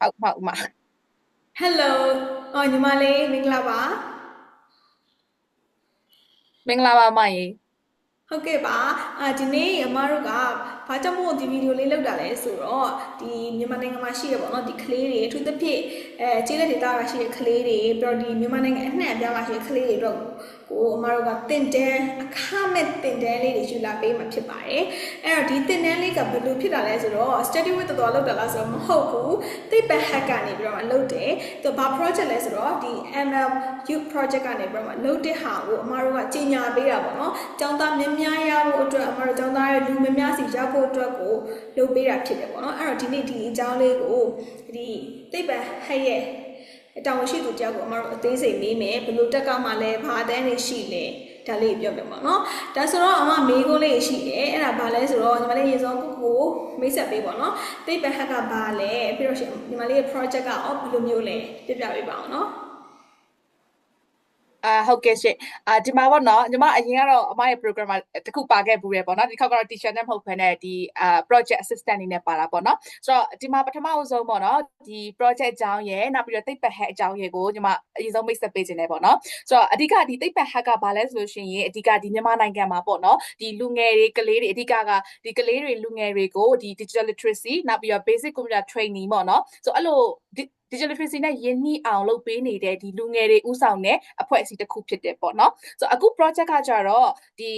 ဟုတ်ဟုတ်မှာ Hello အော်ညီမလေးမင်္ဂလာပါမင်္ဂလာပါမကြီးဟုတ်ကဲ့ပါအာဒီနေ့အမတို့ကဘာကြောင့်မို့ဒီဗီဒီယိုလေးလုပ်တာလဲဆိုတော့ဒီမြန်မာနိုင်ငံမှာရှိရပေါ့နော်ဒီကလေးတွေအထူးသဖြင့်အဲကျေးလက်ဒေသကရှိတဲ့ကလေးတွေပြီးတော့ဒီမြန်မာနိုင်ငံအနှံ့အပြားမှာရှိတဲ့ကလေးတွေတော့ ကိုအမတို့ကတင်တန်းအခမဲ့တင်တန်းလေးတွေယူလာပေးမှာဖြစ်ပါတယ်အဲ့တော့ဒီတင်တန်းလေးကဘယ်လိုဖြစ်တာလဲဆိုတော့ study with တော်တော်လောက်တာလားဆိုတော့မဟုတ်ဘူးသိပ္ပံ hack ကနေပြီးတော့မှလုပ်တယ်သူဘာ project လဲဆိုတော့ဒီ ML Youth project ကနေပြီးတော့မှလုပ်တဲ့ဟာကိုအမတို့ကကြီးညာပေးတာပေါ့နော်ကျောင်းသားများများရဖို့အတွက်အမတို့ကျောင်းသားရဲ့လူများများစီရဖို့အတွက်ကိုလုပ်ပေးတာဖြစ်တယ်ပေါ့နော်အဲ့တော့ဒီနေ့ဒီအကြောင်းလေးကိုဒီသိပ္ပံ hack ရဲ့ တောင်ရှိသူတယောက်ကိုအမတို့အသေးစိတ်မေးမယ်ဘယ်လိုတက်ကမှလဲဘာအတန်းနေရှိလဲဒါလေးပြောပြပါเนาะဒါဆိုတော့အမမေးခွန်းလေးရှိတယ်အဲ့ဒါဘာလဲဆိုတော့ညီမလေးရေစောကိုကိုမိတ်ဆက်ပေးပါเนาะသိပ္ပံဟက်ကဘာလဲပြီးတော့ညီမလေးရဲ့ project ကအော်ဘယ်လိုမျိုးလဲပြပြပေးပါအောင်เนาะ အာဟုတ်ကဲ့ရှင့်အာဒီမှာပေါ့နော်ညီမအရင်ကတော့အမရဲ့ program မှာတခုပါခဲ့ဘူးတယ်ပေါ့နော်ဒီခေါက်ကတော့ teacher နဲ့မဟုတ်ဘဲနဲ့ဒီအာ project assistant အနေနဲ့ပါတာပေါ့နော်ဆိုတော့ဒီမှာပထမအဆုံးပေါ့နော်ဒီ project အကြောင်းရယ်နောက်ပြီးတော့သိပ္ပံ hack အကြောင်းရယ်ကိုညီမအရင်ဆုံးမိတ်ဆက်ပေးခြင်းတယ်ပေါ့နော်ဆိုတော့အဓိကဒီသိပ္ပံ hack ကဘာလဲဆိုလို့ရှိရင်အဓိကဒီမြန်မာနိုင်ငံမှာပေါ့နော်ဒီလူငယ်တွေကလေးတွေအဓိကကဒီကလေးတွေလူငယ်တွေကိုဒီ digital literacy နောက်ပြီးတော့ basic computer training ပေါ့နော်ဆိုတော့အဲ့လို digital literacy နဲ့ယဉ်နှီးအောင်လုပ်ပေးနေတဲ့ဒီလူငယ်တွေဥဆောင်တဲ့အဖွဲ့အစည်းတစ်ခုဖြစ်တယ်ပေါ့နော်ဆိုတော့အခု project ကကြတော့ဒီ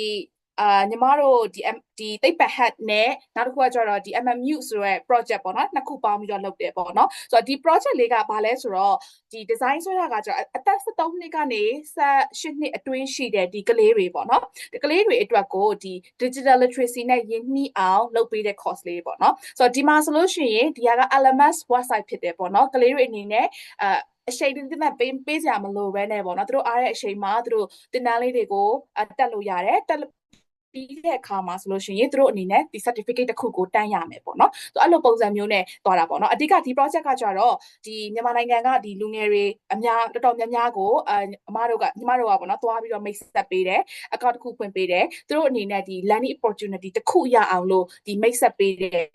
အာညီမတို့ဒီဒီသိပ္ပံ hack နဲ့နောက်တစ်ခုကကျတော့ဒီ MMU ဆိုရဲ project ပေါ့နော်နှစ်ခုပေါင်းပြီးတော့လုပ်တယ်ပေါ့နော်ဆိုတော့ဒီ project လေးကဘာလဲဆိုတော့ဒီ design ဆွဲတာကကျတော့အသက်73နှစ်ကနေ18နှစ်အတွင်းရှိတဲ့ဒီကလေးတွေပေါ့နော်ဒီကလေးတွေအတွက်ကိုဒီ digital literacy နဲ့ယဉ်နှီးအောင်လုပ်ပေးတဲ့ course လေးပေါ့နော်ဆိုတော့ဒီမှာဆိုလို့ရှိရင်ဒီက LMS website ဖြစ်တယ်ပေါ့နော်ကလေးတွေအနေနဲ့အာအချိန်တင်းတင်းပေးပေးစရာမလိုဘဲနဲ့ပေါ့နော်သူတို့အားတဲ့အချိန်မှာသူတို့တင်တန်းလေးတွေကိုတက်လို့ရတယ်တက် ပြီးတဲ့အခါမှာဆိုလို့ရှိရင်သူတို့အနေနဲ့ဒီ certificate တစ်ခုကိုတန်းရမယ်ပေါ့နော်။ဆိုအဲ့လိုပုံစံမျိုးနဲ့သွားတာပေါ့နော်။အဓိကဒီ project ကကြတော့ဒီမြန်မာနိုင်ငံကဒီလူငယ်တွေအများတော်တော်များများကိုအအမတို့ကညီမတို့ကပေါ့နော်သွားပြီးတော့မိတ်ဆက်ပေးတယ်။ account တစ်ခုဖွင့်ပေးတယ်။သူတို့အနေနဲ့ဒီ learning opportunity တစ်ခုရအောင်လို့ဒီမိတ်ဆက်ပေးတဲ့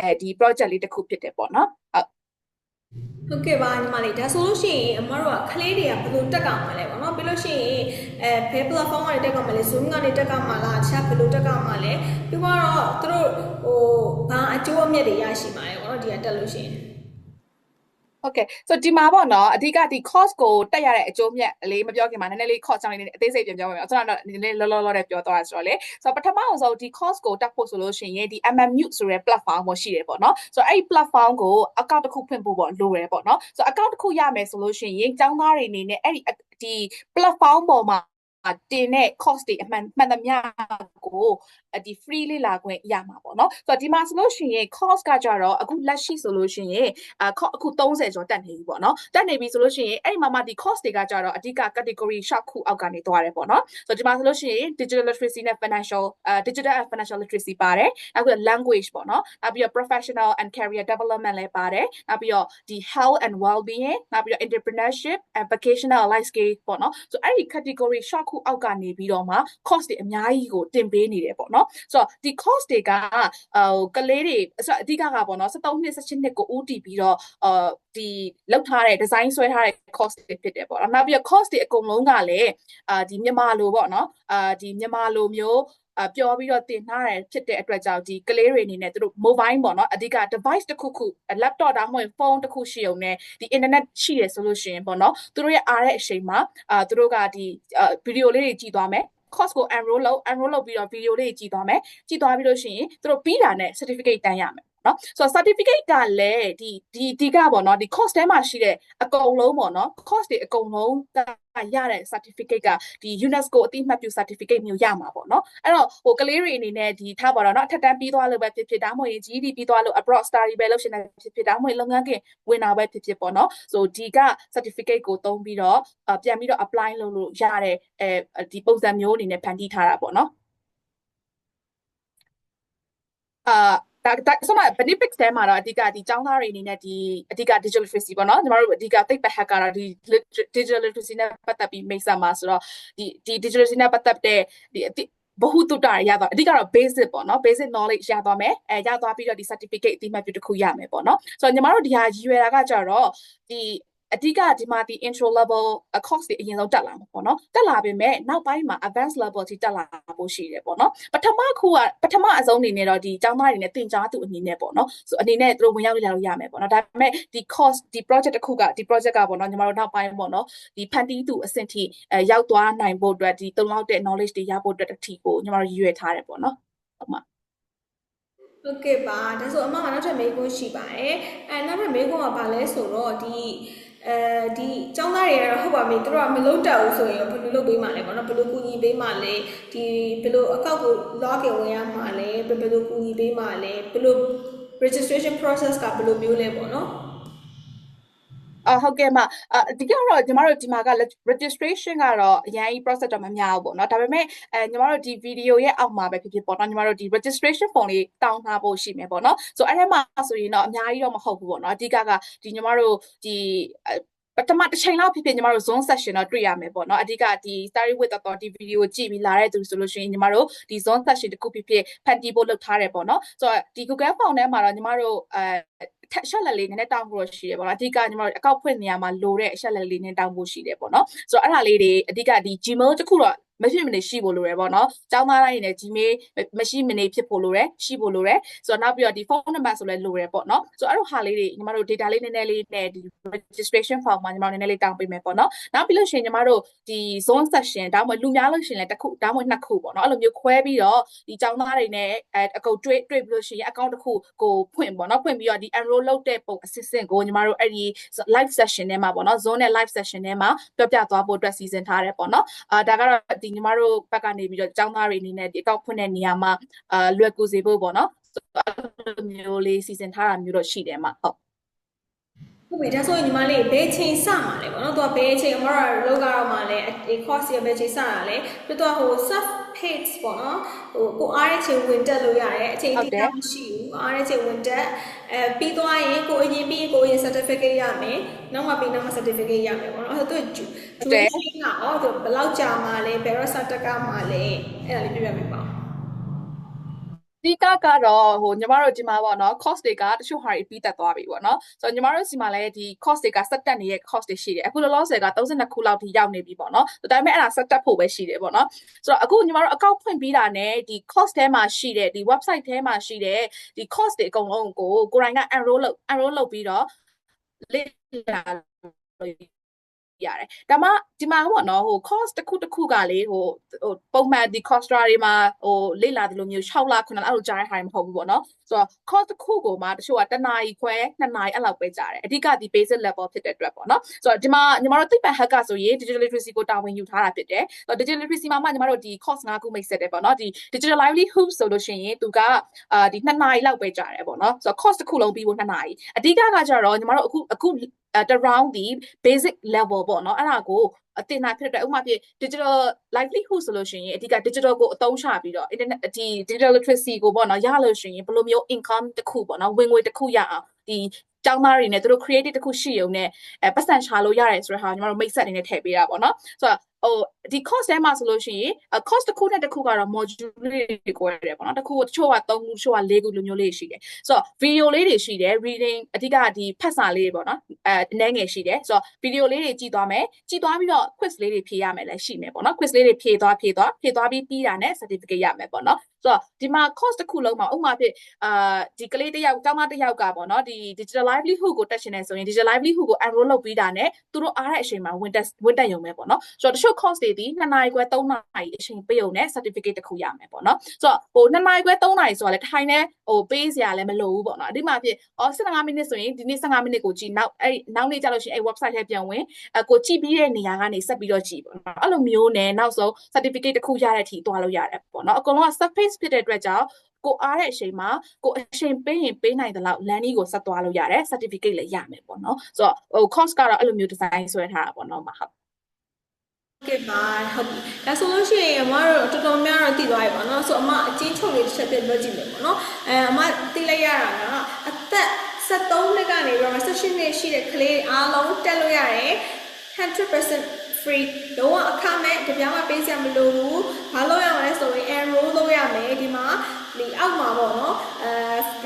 အဲဒီ project လေးတစ်ခုဖြစ်တယ်ပေါ့နော်။ဟုတ် ဟုတ်ကဲ့ပါညီမလေးဒါဆိုလို့ရှိရင်အမတို့ကကလေးတွေကဘယ်လိုတက်ကောင်မှာလဲပေါ့နော်ပြီးလို့ရှိရင်အဲဘယ် platform ကနေတက်ကောင်မှာလဲ Zoom ကနေတက်ကောင်မှာလားတခြားဘယ်လိုတက်ကောင်မှာလဲပြီးတော့သူတို့ဟိုဘာအကျိုးအမြတ်တွေရရှိမှာလဲပေါ့နော်ဒီကတက်လို့ရှိရင် ဟုတ်ကဲ့ဆိုဒီမှာပေါ့နော်အဓိကဒီ course ကိုတက်ရတဲ့အကျိုးမြတ်လေးမပြောခင်မှာနည်းနည်းလေး course ကြောင့်လေးအသေးစိတ်ပြန်ပြောမယ်ဆိုတော့နည်းနည်းလောလောလောတဲ့ပြောသွားတာဆိုတော့လေဆိုတော့ပထမအောင်ဆုံးဒီ course ကိုတက်ဖို့ဆိုလို့ရှိရင်ဒီ MMU ဆိုတဲ့ platform ကိုရှိတယ်ပေါ့နော်ဆိုတော့အဲ့ဒီ platform ကို account တစ်ခုဖွင့်ဖို့ပေါ့လိုတယ်ပေါ့နော်ဆိုတော့ account တစ်ခုရမယ်ဆိုလို့ရှိရင်ကျောင်းသားတွေအနေနဲ့အဲ့ဒီဒီ platform ပေါ်မှာတင်တဲ့ cost တွေအမှန်မှန်သမျှကို ဒီ free လေးလာခွင့်ရမှာပေါ့နော်ဆိုတော့ဒီမှာဆိုလို့ရှိရင် cost ကကြတော့အခုလက်ရှိဆိုလို့ရှိရင်အခု30ကျော်တက်နေပြီပေါ့နော်တက်နေပြီဆိုလို့ရှိရင်အဲ့ဒီမှာမှဒီ cost တွေကကြတော့အဓိက category shock ခုအောက်ကနေသွားတယ်ပေါ့နော်ဆိုတော့ဒီမှာဆိုလို့ရှိရင် digital literacy နဲ့ financial uh digital and financial literacy ပါတယ်နောက်ပြီးတော့ language ပေါ့နော်နောက်ပြီးတော့ professional and career development လည်းပါတယ်နောက်ပြီးတော့ဒီ health and well being နောက်ပြီးတော့ entrepreneurship and vocational life skill ပေါ့နော်ဆိုတော့အဲ့ဒီ category shock ခုအောက်ကနေပြီးတော့မှ cost တွေအများကြီးကိုတင်ပေးနေတယ်ပေါ့နော်ဆိုတော့ဒီ cost တွေကဟိုကလေးတွေဆိုတော့အဓိကကပေါ့နော်73နှစ်18နှစ်ကိုဦးတည်ပြီးတော့အာဒီလောက်ထားတဲ့ design ဆွဲထားတဲ့ cost တွေဖြစ်တယ်ပေါ့နော်နောက်ပြီးတော့ cost တွေအကုန်လုံးကလည်းအာဒီမြန်မာလိုပေါ့နော်အာဒီမြန်မာလိုမျိုးအပြောပြီးတော့တင်ထားတယ်ဖြစ်တဲ့အတွက်ကြောင့်ဒီကလေးတွေအနေနဲ့သူတို့ mobile ပေါ့နော်အဓိက device တစ်ခုခု laptop ဒါမှမဟုတ်ဖုန်းတစ်ခုရှိုံနဲ့ဒီ internet ရှိရဆိုလို့ရှိရင်ပေါ့နော်သူတို့ရဲ့အားတဲ့အချိန်မှာအာသူတို့ကဒီဗီဒီယိုလေးတွေကြည့်သွားမယ် course ကို enroll လုပ် enroll လုပ်ပြီးတော့ video လေးကြည့်သွားမယ်ကြည့်သွားပြီးလို့ရှိရင်သူတို့ပြီးတာနဲ့ certificate တန်းရမယ် နော်ဆိုတော့ certificate ကလည်းဒီဒီဒီကပေါ့နော်ဒီ course ထဲမှာရှိတဲ့အကုန်လုံးပေါ့နော် course တွေအကုန်လုံးကရတဲ့ certificate ကဒီ UNESCO အသိအမှတ်ပြု certificate မျိုးရမှာပေါ့နော်အဲ့တော့ဟိုကလေးတွေအနေနဲ့ဒီထားပါတော့နော်အထက်တန်းပြီးသွားလို့ပဲဖြစ်ဖြစ်ဒါမှမဟုတ်ရင် GED ပြီးသွားလို့ abroad study ပဲလုပ်ရှင်တယ်ဖြစ်ဖြစ်ဒါမှမဟုတ်လုပ်ငန်းကင်ဝင်တာပဲဖြစ်ဖြစ်ပေါ့နော်ဆိုဒီက certificate ကိုသုံးပြီးတော့ပြန်ပြီးတော့ apply လုပ်လို့ရတဲ့အဲဒီပုံစံမျိုးအနေနဲ့ဖန်တီးထားတာပေါ့နော်အာ ဒါဒါဆိုတော့ benefits ထဲမှာတော့အဓိကဒီចောင်းသားတွေအနေနဲ့ဒီအဓိက digital literacy ပေါ့နော်ညီမတို့အဓိကသိပ္ပံ hack ကတော့ဒီ digital literacy နဲ့ပတ်သက်ပြီးမိတ်ဆက်မှာဆိုတော့ဒီဒီ digital literacy နဲ့ပတ်သက်တဲ့ဒီဘဟုတုတရရသွားအဓိကတော့ basic ပေါ့နော် basic knowledge ရသွားမယ်အဲရသွားပြီးတော့ဒီ certificate အတိအမှတ်ပြုတစ်ခုရမယ်ပေါ့နော်ဆိုတော့ညီမတို့ဒီဟာရည်ရွယ်တာကကြတော့ဒီ အဓိကဒီမှာဒီ intro level course တွေအရင်ဆုံးတက်လာမှာပေါ့နော်တက်လာပေမဲ့နောက်ပိုင်းမှာ advanced level ထိတက်လာဖို့ရှိတယ်ပေါ့နော်ပထမခုကပထမအဆုံးအနေနဲ့တော့ဒီကျောင်းသားတွေနဲ့သင်ကြားသူအနေနဲ့ပေါ့နော်ဆိုအနေနဲ့သူတို့ဝင်ရောက်လေ့လာလို့ရမယ်ပေါ့နော်ဒါပေမဲ့ဒီ course ဒီ project တစ်ခုကဒီ project ကပေါ့နော်ညီမတို့နောက်ပိုင်းပေါ့နော်ဒီဖန်တီးသူအဆင့်ထိအဲရောက်သွားနိုင်ဖို့အတွက်ဒီတုံလောက်တဲ့ knowledge တွေရဖို့အတွက်တစ်ထီကိုညီမတို့ရည်ရွယ်ထားတယ်ပေါ့နော်ဟုတ်မှာဟုတ်ကဲ့ပါဒါဆိုအမကနောက်ထပ်မေးခွန်းရှိပါတယ်အဲနောက်ထပ်မေးခွန်းကဘာလဲဆိုတော့ဒီ အဲဒီကျောင်းသားတွေကတော့ဟုတ်ပါပြီသူတို့ကမလုံးတက်ဘူးဆိုရင်ဘယ်လိုလုပ်ပေးမှလဲပေါ့နော်ဘယ်လိုကူညီပေးမှလဲဒီဘယ်လိုအကောက်ကို login ဝင်ရမှလဲဘယ်လိုကူညီပေးမှလဲဘယ်လို registration process ကဘယ်လိုမျိုးလဲပေါ့နော် အာဟုတ်ကဲ့မအအဒီကတော့ညီမတို့ဒီမှာက registration ကတော့အရင် process တော့မများဘူးပေါ့နော်ဒါပေမဲ့အဲညီမတို့ဒီ video ရဲ့အောက်မှာပဲဖြစ်ဖြစ်ပေါ့နော်ညီမတို့ဒီ registration form လေးတောင်းထားဖို့ရှိမယ်ပေါ့နော်ဆိုအဲ့ထဲမှာဆိုရင်တော့အများကြီးတော့မဟုတ်ဘူးပေါ့နော်အဓိကကဒီညီမတို့ဒီအဲပထမတစ်ချိန်လောက်ဖြစ်ဖြစ်ညီမတို့ zone session တော့တွေ့ရမယ်ပေါ့နော်အဓိကဒီ study with authority video ကိုကြည့်ပြီးလာတဲ့သူဆိုလို့ရှိရင်ညီမတို့ဒီ zone session တစ်ခုဖြစ်ဖြစ်ဖန်တီးဖို့လုပ်ထားတယ်ပေါ့နော်ဆိုတော့ဒီ Google Form ထဲမှာတော့ညီမတို့အဲ ထက်ရှက်လက်လေးနည်းနည်းတောင်းဖို့တော့ရှိတယ်ပေါ့နော်အဓိကညီမတို့အကောက်ဖွင့်နေရာမှာလိုတဲ့အရှက်လက်လေးနည်းတောင်းဖို့ရှိတယ်ပေါ့နော်ဆိုတော့အဲ့ဒါလေးတွေအဓိကဒီ Gmail တစ်ခုတော့ မဖြစ်မနေရှိဖို့လိုတယ်ပေါ့နော်။ကျောင်းသားတိုင်းနေ Gmail မရှိမနေဖြစ်ဖို့လိုတယ်ရှိဖို့လိုတယ်။ဆိုတော့နောက်ပြီးတော့ဒီ phone number ဆိုလည်းလိုတယ်ပေါ့နော်။ဆိုတော့အဲ့လိုဟာလေးတွေညီမတို့ data လေးနည်းနည်းလေးနဲ့ဒီ registration form မှာညီမတို့နည်းနည်းလေးတောင်းပေးမယ်ပေါ့နော်။နောက်ပြီးလို့ရှိရင်ညီမတို့ဒီ zone section ဒါမှမဟုတ်လူများလို့ရှိရင်လည်းတစ်ခုဒါမှမဟုတ်နှစ်ခုပေါ့နော်။အဲ့လိုမျိုးခွဲပြီးတော့ဒီကျောင်းသားတွေနဲ့အဲအကုန်တွေ့တွေ့ပြီးလို့ရှိရင် account တစ်ခုကိုဖွင့်ပေါ့နော်။ဖွင့်ပြီးတော့ဒီ enroll လုပ်တဲ့ပုံ assistant ကိုညီမတို့အဲ့ဒီ live session ထဲမှာပေါ့နော် zone နဲ့ live session ထဲမှာပြောပြသွားဖို့အတွက်စီစဉ်ထားတယ်ပေါ့နော်။အာဒါကတော့ဒီညီမတို့ဘက်ကနေပြီးတော့ကျောင်းသားတွေအနေနဲ့ဒီ account ဖွင့်တဲ့နေရာမှာအာလွယ်ကူစေဖို့ပေါ့နော်။အဲ့လိုမျိုးလေးစီစဉ်ထားတာမျိုးတော့ရှိတယ်မှာဟုတ် ဟုတ်ပြီဒါဆိုရင်ညီမလေးဘယ်ချိန်စမှာလဲပေါ့နော်သူကဘယ်ချိန်အမတို့လောကတော့မှာလဲဒီ course ရဘယ်ချိန်စတာလဲပြီးတော့ဟို self page ပေါ့နော်ဟိုကိုအားတဲ့ချိန်ဝင်တက်လို့ရတယ်အချိန်တိကျမရှိဘူးအားတဲ့ချိန်ဝင်တက်အဲပြီးသွားရင်ကိုအရင်ပြီးကိုအရင် certificate ရမယ်နောက်မှပြီးနောက်မှ certificate ရမယ်ပေါ့နော်အဲ့ဒါသူဂျူဂျူချင်းကတော့သူဘယ်လောက်ကြာမှာလဲဘယ်တော့စတက်ကမှာလဲအဲ့ဒါလေးပြပြမယ်ပေါ့ ဒီကကတော့ဟိုညီမတို့ဒီမှာပေါ့နော် cost တွေကတချို့ဟာတွေပြီးတက်သွားပြီပေါ့နော်ဆိုတော့ညီမတို့စီမှာလည်းဒီ cost တွေကစက်တက်နေတဲ့ cost တွေရှိတယ်အခုလောလောဆယ်က32ခုလောက်ထိရောက်နေပြီပေါ့နော်ဒါပေမဲ့အဲ့ဒါစက်တက်ဖို့ပဲရှိတယ်ပေါ့နော်ဆိုတော့အခုညီမတို့ account ဖွင့်ပြီးတာနဲ့ဒီ cost ထဲမှာရှိတဲ့ဒီ website ထဲမှာရှိတဲ့ဒီ cost တွေအကုန်လုံးကိုကိုယ်တိုင်က enroll လုပ် enroll လုပ်ပြီးတော့လေ့လာလို့ ရတယ်ဒါမှဒီမှာပေါ့နော်ဟို cost တစ်ခုတစ်ခုကလေဟိုဟိုပုံမှန်ဒီ Coursera တွေမှာဟိုလေ့လာတယ်လို့မျိုး6လ9လအဲ့လိုကြားတဲ့ဟာတွေမဟုတ်ဘူးပေါ့နော်ဆိုတော့ cost တစ်ခုကိုမှတချို့ကတစ်နာရီခွဲ2နာရီအဲ့လောက်ပဲကြားတယ်အဓိကဒီ basic level ဖြစ်တဲ့အတွက်ပေါ့နော်ဆိုတော့ဒီမှာညီမတို့သိပ္ပံ hacker ဆိုရင် digital literacy ကိုတာဝန်ယူထားတာဖြစ်တယ်ဆိုတော့ digital literacy မှာမှညီမတို့ဒီ course 5ခုမိတ်ဆက်တယ်ပေါ့နော်ဒီ digital livelihood ဆိုလို့ရှိရင်သူကအာဒီ2နာရီလောက်ပဲကြားတယ်ပေါ့နော်ဆိုတော့ course တစ်ခုလုံးပြီးဖို့2နာရီအဓိကကကြတော့ညီမတို့အခုအခု အဲ round ဒီ basic level ပေါ့နော်အဲ့ဒါကိုအတင်တာဖြစ်တဲ့အတွက်ဥပမာဖြစ် digital livelihood ဆိုလို့ရှိရင်အဓိက digital ကိုအသုံးချပြီးတော့ internet ဒီ digital literacy ကိုပေါ့နော်ရလို့ရှိရင်ဘယ်လိုမျိုး income တစ်ခုပေါ့နော်ဝင်ငွေတစ်ခုရအောင်ဒီ ကျောင်းသားတွေနဲ့သူတို့ creative တစ်ခုရှိရုံနဲ့အဲပတ်စံချလို့ရတယ်ဆိုတဲ့ဟာကိုညီမတို့မိတ်ဆက်အနေနဲ့ထည့်ပေးတာပေါ့နော်ဆိုတော့ဟိုဒီ course ထဲမှာဆိုလို့ရှိရင် course တစ်ခုနဲ့တစ်ခုကတော့ module တွေကိုရတယ်ပေါ့နော်တစ်ခုကိုတချို့က3ခုတချို့က4ခုလိုမျိုးလေးရှိတယ်ဆိုတော့ video လေးတွေရှိတယ် reading အဓိကဒီဖတ်စာလေးတွေပေါ့နော်အဲအနည်းငယ်ရှိတယ်ဆိုတော့ video လေးတွေကြည့်သွားမယ်ကြည့်သွားပြီးတော့ quiz လေးတွေဖြေရမယ်လည်းရှိမယ်ပေါ့နော် quiz လေးတွေဖြေသွားဖြေသွားဖြေသွားပြီးပြီးတာနဲ့ certificate ရမယ်ပေါ့နော်ဆိုတော့ဒီမှာ course တစ်ခုလုံးမှာဥပမာဖြစ်အာဒီကလေးတစ်ယောက်ကျောင်းသားတစ်ယောက်ကပေါ့နော်ဒီ digital livelihood ကိုတက်ရှင်နေဆိုရင် digital livelihood ကို enroll လုပ်ပြီးတာနဲ့သူတို့အားတဲ့အချိန်မှာဝင်တက်ဝင်တက်ရုံပဲပေါ့နော်ဆိုတော့တချို့ course တွေဒီ2နာရီခွဲ3နာရီအချိန်ပေးုံနဲ့ certificate တစ်ခုရမယ်ပေါ့နော်ဆိုတော့ဟို2နာရီခွဲ3နာရီဆိုတာလည်းထိုင်နေဟိုပေးစရာလည်းမလိုဘူးပေါ့နော်အဒီမှာဖြစ်အော်15မိနစ်ဆိုရင်ဒီနေ့15မိနစ်ကိုကြည့်နောက်အဲ့နောက်နေ့ကျလို့ရှိရင်အဲ့ website ထဲပြန်ဝင်အကိုကြည့်ပြီးတဲ့နေရာကနေဆက်ပြီးတော့ကြည့်ပေါ့နော်အဲ့လိုမျိုးနဲ့နောက်ဆုံး certificate တစ်ခုရတဲ့အထိတွားလို့ရတယ်ပေါ့နော်အကုန်လုံးက surface ဖြစ်တဲ့အတွက်ကြောင့် ကိုအားတဲ့အချိန်မှာကိုအချိန်ပေးရင်ပေးနိုင်တဲ့လောက် landing ကိုဆက်သွားလို့ရတယ် certificate လည်းရမယ်ပေါ့နော်ဆိုတော့ဟို course ကတော့အဲ့လိုမျိုး design ဆွဲထားတာပေါ့နော်မဟုတ်ကဲပါဟုတ်ပြီဒါဆိုလို့ရှိရင်အမတို့တော်တော်များတော့တည်သွားပြီပေါ့နော်ဆိုအမအချင်းချုပ်လေးတစ်ချက်ပြပြောကြည့်မယ်ပေါ့နော်အဲအမသိလိုက်ရတာကအသက်73နှစ်ကနေပြီးတော့18နှစ်ရှိတဲ့ကလေးအားလုံးတက်လို့ရတယ်100% free လုံးဝအခမဲ့တပြားမှပေးစရာမလိုဘူးဘာလို့ရမလဲဆိုရင် enroll လုပ်ရမယ်ဒီမှာ ဒီအောက်မှာပေါ့နော်အဲ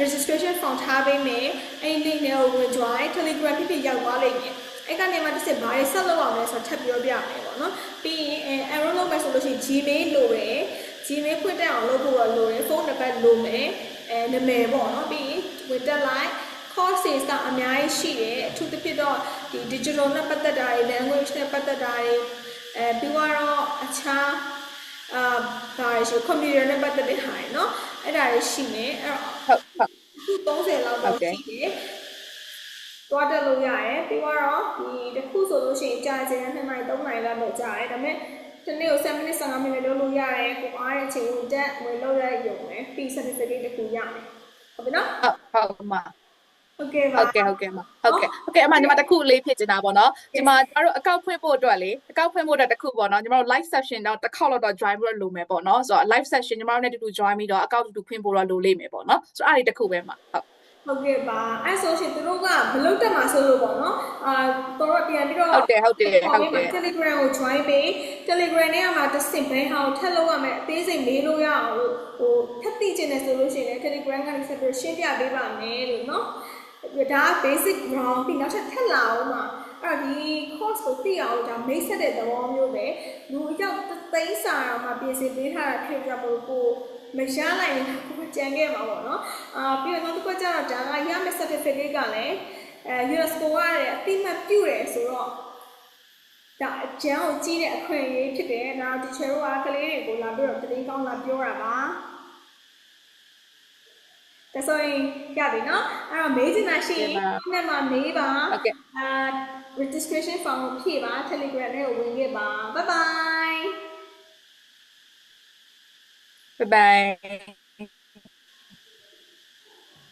registration form ထားပေးမယ်အဲ့ဒီ link နဲ့ဝင် join telegram ဖြစ်ဖြစ်ရောက်သွားလိမ့်မယ်အဲ့ကနေမှတစ်စစ်ဘာတွေဆက်လုပ်အောင်လဲဆိုတော့ထပ်ပြောပြမယ်ပေါ့နော်ပြီးရင်အဲ enroll လုပ်မယ်ဆိုလို့ရှိရင် gmail လိုတယ် gmail ဖွင့်တက်အောင်လုပ်ဖို့တော့လိုတယ်ဖုန်းနံပါတ်လိုမယ်အဲနာမည်ပေါ့နော်ပြီးရင်ဝင်တက်လိုက် courses ကအများကြီးရှိတယ်အထူးသဖြင့်တော့ဒီ digital နဲ့ပတ်သက်တာတွေ language နဲ့ပတ်သက်တာတွေအဲပြီးတော့အခြားအာဒါရရှိ computer နဲ့ပတ်သက်တဲ့ဟာတွေเนาะ အဲ့ဒါတွေရှိမယ်အဲ့တော့ဟုတ်ဟုတ်အခု30လောက်တော့ရှိတယ်တွားတက်လို့ရတယ်ပြီးတော့ဒီတစ်ခုဆိုလို့ရှိရင်ကြာချိန်2နိုင်3နိုင်လောက်တော့ကြာတယ်ဒါပေမဲ့ဒီနေ့ကို7မိနစ်15မိနစ်လုပ်လို့ရတယ်ကိုအားတဲ့အချိန်ကိုတက်ဝင်လုပ်ရရုံပဲပြီး certificate တစ်ခုရမယ်ဟုတ်ပြီနော်ဟုတ်ဟုတ်မှာ ဟုတ်ကဲ့ပါဟုတ်ကဲ့ဟုတ်ကဲ့မှာဟုတ်ကဲ့ဟုတ်ကဲ့အမညီမတစ်ခုလေးဖြစ်နေတာပေါ့နော်ဒီမှာကျမတို့အကောက်ဖွင့်ဖို့အတွက်လေအကောက်ဖွင့်ဖို့အတွက်တစ်ခုပေါ့နော်ညီမတို့ live session တော့တစ်ခေါက်တော့ join ဖို့လိုမယ်ပေါ့နော်ဆိုတော့ live session ညီမတို့နဲ့တူတူ join ပြီးတော့အကောက်တူတူဖွင့်ဖို့တော့လိုလိမ့်မယ်ပေါ့နော်ဆိုတော့အဲ့ဒီတစ်ခုပဲမှာဟုတ်ဟုတ်ကဲ့ပါအဲ့ဆိုရှင်သူတို့ကမလုပ်တက်မှာဆိုလို့ပေါ့နော်အာတို့ပြန်ပြီးတော့ဟုတ်တယ်ဟုတ်တယ်ဟုတ်တယ် Telegram ကို join ပေး Telegram နဲ့ကမှတစ်စင်ဘဲဟာကိုထပ်လုပ်ရမယ်အသေးစိတ်မေးလို့ရအောင်လို့ဟိုထပ်သိချင်တယ်ဆိုလို့ရှိရင်လည်း Telegram ကနေဆက်ပြီးရှင်းပြပေးပါမယ်လို့နော် ဒါက basic ground ပြီးနောက်ထပ်ထပ်လာအောင်မှာအဲ့တော့ဒီ course ကိုသိအောင်ဒါမိတ်ဆက်တဲ့သဘောမျိုးပဲလူအယောက်သသိန်းစာအောင်မှာပြင်ဆင်ပေးထားတာဖြစ်ကြလို့ကိုမရနိုင်ရင်ကိုကြံခဲ့မှာပေါ့နော်အာပြီးတော့နောက်တစ်ခုကျတော့ဒါကရမယ့် certificate ကလည်းအဲ UNESCO ကလည်းအတိမတ်ပြုတယ်ဆိုတော့ဒါအကျန်းကိုကြီးတဲ့အခွင့်အရေးဖြစ်တယ်။နောက်ဒီချေတို့ကကလေးတွေကိုလာပြီးတော့တတိကောင်းလာပြောတာပါ။ ဒါဆိုရင်ရပြီနော်။အဲ့တော့မေးချင်တာရှိရင်နှစ်မှာမေးပါဟုတ်ကဲ့အာ registration form ကိုဖြည့်ပါ Telegram နဲ့ကိုဝင်ခဲ့ပါ bye bye bye bye